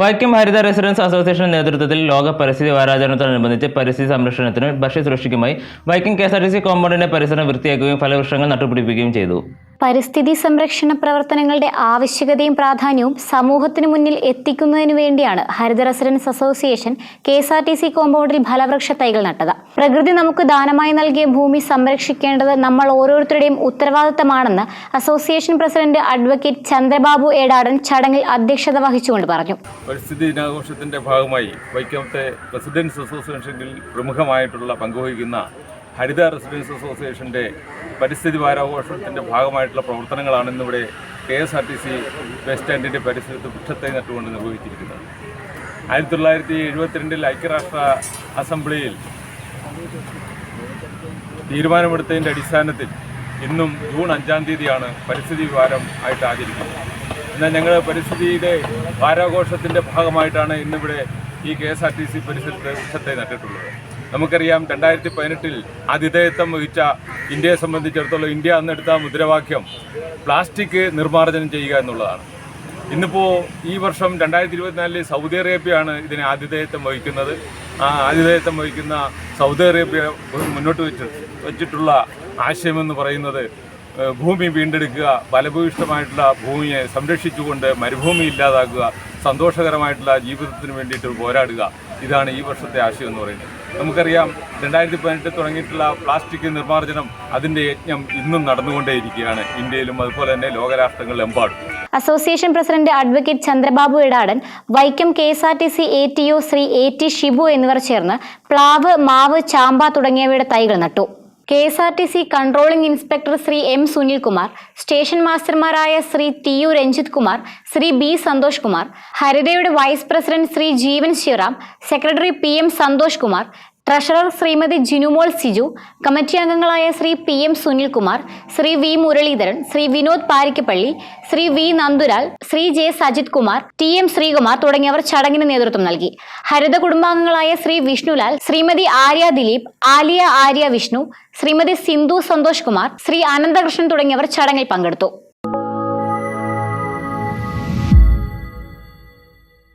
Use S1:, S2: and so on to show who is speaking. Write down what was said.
S1: വൈക്കം ഹരിത residence association നേതൃത്വത്തിൽ ലോക പരിസ്ഥിതി വാരാചരണത്തോടനുബന്ധിച്ച് പരിസ്ഥിതി സംരക്ഷണത്തിന് ഭക്ഷ്യസുരക്ഷയ്ക്കുമായി Vaikom K S R T C കോമ്പൗണ്ടിന്റെ പരിസരം വൃത്തിയാക്കുകയും ഫലവൃക്ഷങ്ങൾ നട്ടുപിടിപ്പിക്കുകയും ചെയ്തു.
S2: പരിസ്ഥിതി സംരക്ഷണ പ്രവർത്തനങ്ങളുടെ ആവശ്യകതയും പ്രാധാന്യവും സമൂഹത്തിനു മുന്നിൽ എത്തിക്കുന്നതിനു വേണ്ടിയാണ് Haritha residence association K S R T C കോമ്പൗണ്ടിൽ ഫലവൃക്ഷ തൈകൾ നട്ടത്. പ്രകൃതി നമുക്ക് ദാനമായി നൽകിയ ഭൂമി സംരക്ഷിക്കേണ്ടത് നമ്മൾ ഓരോരുത്തരുടെയും ഉത്തരവാദിത്തമാണെന്ന് association president advocate Chandrababu Edadan ചടങ്ങിൽ അധ്യക്ഷത വഹിച്ചുകൊണ്ട് പറഞ്ഞു.
S3: പരിസ്ഥിതി ദിനാഘോഷത്തിന്റെ ഭാഗമായി വൈക്കത്തെ റെസിഡൻസ് അസോസിയേഷനിൽ പ്രമുഖമായിട്ടുള്ള പങ്കുവഹിക്കുന്ന ഹരിത റെസിഡൻസ് അസോസിയേഷന്റെ പരിസ്ഥിതി വാരാഘോഷത്തിന്റെ ഭാഗമായിട്ടുള്ള പ്രവർത്തനങ്ങളാണ് ഇന്നിവിടെ K S R T C bus സ്റ്റാൻഡിന്റെ പരിസരത്ത് വൃക്ഷത്തെ നട്ടുകൊണ്ട് നിർവഹിച്ചിരിക്കുന്നത്. ആയിരത്തി തൊള്ളായിരത്തി എഴുപത്തിരണ്ടിൽ ഐക്യരാഷ്ട്ര അസംബ്ലിയിൽ തീരുമാനമെടുത്തതിന്റെ അടിസ്ഥാനത്തിൽ ഇന്നും ജൂൺ അഞ്ചാം തീയതിയാണ് പരിസ്ഥിതി വാരം ആയിട്ട് ആചരിക്കുന്നത്. എന്നാൽ ഞങ്ങൾ പരിസ്ഥിതിയുടെ വാരാഘോഷത്തിന്റെ ഭാഗമായിട്ടാണ് ഇന്നിവിടെ ഈ K S R T C പരിസരത്ത് വൃക്ഷത്തെ നട്ടിട്ടുള്ളത്. നമുക്കറിയാം രണ്ടായിരത്തി പതിനെട്ടിൽ ആതിഥേയത്വം വഹിച്ച ഇന്ത്യയെ സംബന്ധിച്ചിടത്തോളം ഇന്ത്യ അന്നെടുത്ത മുദ്രാവാക്യം പ്ലാസ്റ്റിക് നിർമ്മാർജനം ചെയ്യുക എന്നുള്ളതാണ്. ഇന്നിപ്പോൾ ഈ വർഷം രണ്ടായിരത്തി ഇരുപത്തിനാലിൽ സൗദി അറേബ്യയാണ് ഇതിന് ആതിഥേയത്വം വഹിക്കുന്നത്. ആ ആതിഥേയത്വം വഹിക്കുന്ന സൗദി അറേബ്യ മുന്നോട്ട് വെച്ച് വെച്ചിട്ടുള്ള ആശയമെന്ന് പറയുന്നത് ഭൂമി വീണ്ടെടുക്കുക ഫലഭൂയിഷ്ടമായിട്ടുള്ള ഭൂമിയെ സംരക്ഷിച്ചുകൊണ്ട് മരുഭൂമി ഇല്ലാതാക്കുക സന്തോഷകരമായിട്ടുള്ള ജീവിതത്തിന് വേണ്ടിയിട്ട് പോരാടുക ഇതാണ് ഈ വർഷത്തെ ആശയം എന്ന് പറയുന്നത്. നമുക്കറിയാം രണ്ടായിരത്തി പതിനെട്ടിൽ തുടങ്ങിയിട്ടുള്ള പ്ലാസ്റ്റിക് നിർമ്മാർജനം അതിന്റെ യജ്ഞം ഇന്നും നടന്നുകൊണ്ടേയിരിക്കുകയാണ് ഇന്ത്യയിലും അതുപോലെ തന്നെ ലോകരാഷ്ട്രങ്ങളിലെമ്പാടും.
S2: Association president advocate Chandrababu Edadan Vaikom K S R T C A T O Shri A T Shibu എന്നിവർ ചേർന്ന് പ്ലാവ് മാവ് ചാമ്പ തുടങ്ങിയവയുടെ തൈകൾ നട്ടു. K S R T C controlling inspector Shri M Sunilkumar station മാസ്റ്റർമാരായ Shri T U Ranjith Kumar Shri B Santhosh Kumar ഹരിതയുടെ vice president Shri Jeevan Sivaram secretary P M Santhosh Kumar treasurer Shrimati Jinumol Siju committee അംഗങ്ങളായ Shri P M Sunilkumar Shri V Muraleedharan Shri Vinod Parikkappally Shri V Nandulal Shri J Sajith Kumar T M Sreekumar തുടങ്ങിയവർ ചടങ്ങിന് നേതൃത്വം നൽകി. ഹരിത കുടുംബാംഗങ്ങളായ ശ്രീ വിഷ്ണുലാൽ ശ്രീമതി ആര്യ ദിലീപ് ആലിയ ആര്യ വിഷ്ണു ശ്രീമതി സിന്ധു സന്തോഷ് കുമാർ ശ്രീ അനന്തകൃഷ്ണൻ തുടങ്ങിയവർ ചടങ്ങിൽ പങ്കെടുത്തു.